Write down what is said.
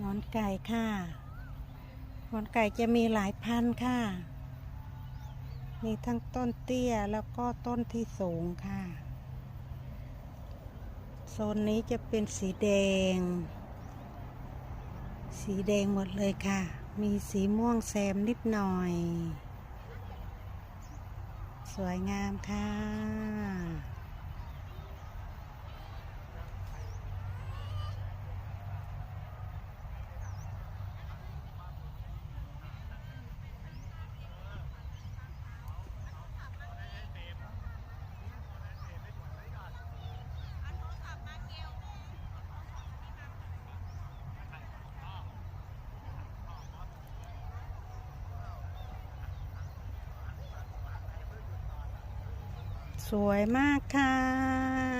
หงอนไก่ค่ะหงอนไก่จะมีหลายพันธุ์ค่ะ มีทั้งต้นเตี้ยแล้วก็ต้นที่สูงค่ะ โซนนี้จะเป็นสีแดง สีแดงหมดเลยค่ะ มีสีม่วงแซมนิดหน่อย สวยงามค่ะ สวยมากค่ะ